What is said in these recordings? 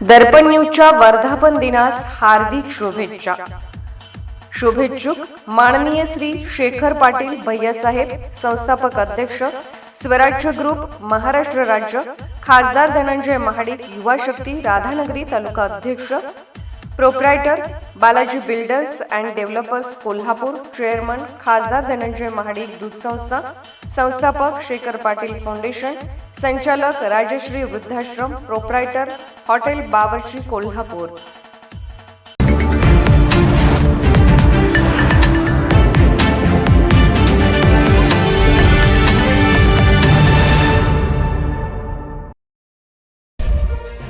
दर्पण न्यूजच्या वर्धापन दिनास हार्दिक शुभेच्छा. शुभेच्छुक माननीय श्री शेखर पाटील भैयासाहेब संस्थापक अध्यक्ष स्वराज्य ग्रुप महाराष्ट्र राज्य खासदार धनंजय महाडिक युवा शक्ती राधानगरी तालुका अध्यक्ष proprietor Balaji builders and developers Kolhapur chairman खासदार धनंजय महाडिक दूध संस्था संस्थापक शेखर पाटील फाउंडेशन संचालक राजश्री वृद्धाश्रम प्रोप्रायटर हॉटेल बावर्ची कोल्हापूर.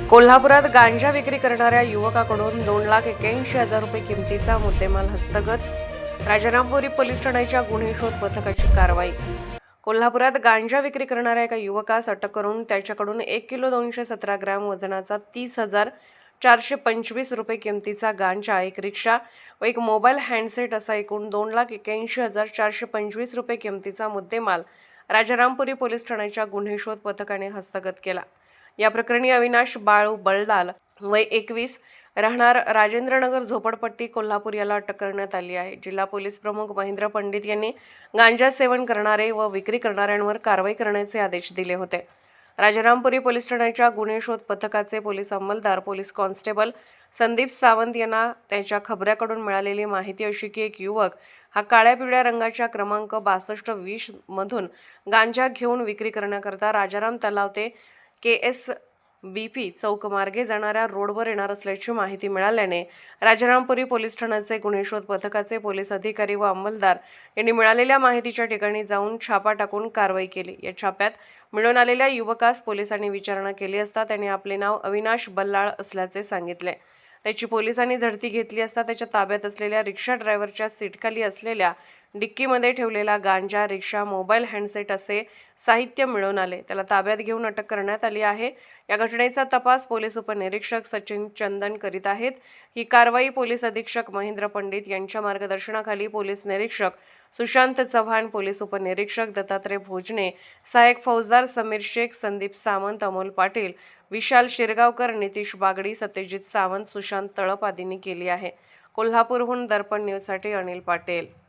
कोल्हापुरात गांजा विक्री करणाऱ्या युवकाकडून दोन लाख एक्याऐंशी हजार रुपये किमतीचा मुद्देमाल हस्तगत. राजारामपुरी पोलीस ठाण्याच्या गुन्हे शोध पथकाची कारवाई. कोल्हापुरात गांजा विक्री करणाऱ्या एका युवकास अटक करून त्याच्याकडून एक किलो दोनशे सतरा ग्रॅम वजनाचा तीस हजार चारशे पंचवीस रुपये किमतीचा गांजा एक रिक्षा व एक मोबाईल हँडसेट असा एकूण दोन लाख एक्याऐंशी हजार चारशे पंचवीस रुपये किमतीचा मुद्देमाल राजारामपुरी पोलीस ठाण्याच्या गुन्हे शोध पथकाने हस्तगत केला. या प्रकरणी अविनाश बाळू बळदाल वय एकवीस राहणार राजेंद्रनगर झोपडपट्टी कोल्हापूर याला अटक करण्यात आली आहे. जिल्हा पोलीस प्रमुख महेंद्र पंडित यांनी गांजा सेवन करणारे व विक्री करणाऱ्यांवर कारवाई करण्याचे आदेश दिले होते. राजारामपुरी पोलीस ठाण्याच्या गुन्हे शोध पथकाचे पोलीस अंमलदार पोलीस कॉन्स्टेबल संदीप सावंत यांना त्यांच्या खबऱ्याकडून मिळालेली माहिती अशी की एक युवक हा काळ्या पिवळ्या रंगाच्या क्रमांक बासष्ट वीस मधून गांजा घेऊन विक्री करण्याकरता राजाराम तलाव ते के एस बी पी चौकमार्गे जाणाऱ्या रोडवर येणार असल्याची माहिती मिळाल्याने राजारामपुरी पोलीस ठाण्याचे गुन्हे शोध पथकाचे पोलीस अधिकारी व अंमलदार यांनी मिळालेल्या माहितीच्या ठिकाणी जाऊन छापा टाकून कारवाई केली. या छाप्यात मिळून आलेल्या युवकास पोलिसांनी विचारणा केली असता त्याने आपले नाव अविनाश बल्लाळ असल्याचे सांगितले. त्याची पोलिसांनी झडती घेतली असता त्याच्या ताब्यात असलेल्या रिक्षा ड्रायव्हरच्या सीटखाली असलेल्या डिक्कीमध्ये ठेवलेला गांजा रिक्षा मोबाईल हँडसेट असे साहित्य मिळून आले. त्याला ताब्यात घेऊन अटक करण्यात आली आहे. या घटनेचा तपास पोलीस उपनिरीक्षक सचिन चंदन करीत आहेत. ही कारवाई पोलीस अधीक्षक महेंद्र पंडित यांच्या मार्गदर्शनाखाली पोलीस निरीक्षक सुशांत चव्हाण पोलीस उपनिरीक्षक दत्तात्रय भोजने सहाय्यक फौजदार समीर शेख संदीप सावंत अमोल पाटील विशाल शिरगावकर नितीश बागडी सत्यजित सावंत सुशांत तळप आदींनी केली आहे. कोल्हापूरहून दर्पण न्यूजसाठी अनिल पाटील.